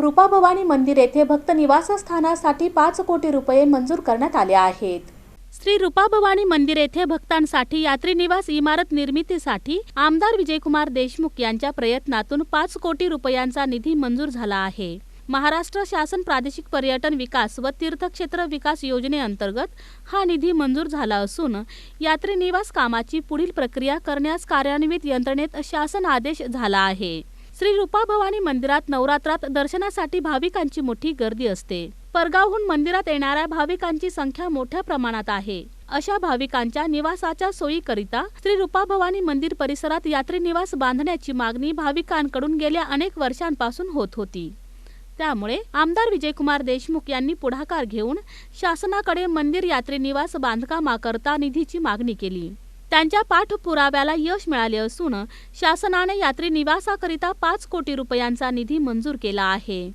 रूपाभवानी मंदिर येथे भक्त निवासस्थानासाठी पाच कोटी रुपये मंजूर करण्यात आले आहेत. श्री रूपाभवानी मंदिर येथे भक्तांसाठी यात्री निवास इमारत निर्मितीसाठी आमदार विजयकुमार देशमुख यांच्या प्रयत्नातून पाच कोटी रुपयांचा निधी मंजूर झाला आहे. महाराष्ट्र शासन प्रादेशिक पर्यटन विकास व तीर्थक्षेत्र विकास योजनेअंतर्गत हा निधी मंजूर झाला असून यात्री निवास कामाची पुढील प्रक्रिया करण्यास कार्यान्वित यंत्रणेत शासन आदेश झाला आहे. श्री रूपाभवानी मंदिरात नवरात्रात दर्शनासाठी भाविकांची मोठी गर्दी असते. परगावहून मंदिरात येणाऱ्या भाविकांची संख्या मोठ्या प्रमाणात आहे. अशा भाविकांच्या निवासाच्या सोयीकरिता श्री रूपाभवानी मंदिर परिसरात यात्री निवास बांधण्याची मागणी भाविकांकडून गेल्या अनेक वर्षांपासून होत होती. त्यामुळे आमदार विजयकुमार देशमुख यांनी पुढाकार घेऊन शासनाकडे मंदिर यात्री निवास बांधकामाकरता निधीची मागणी केली. त्यांच्या पाठपुराव्याला यश मिळाले असून शासनाने यात्री निवासाकरिता पाच कोटी रुपयांचा निधी मंजूर केला आहे.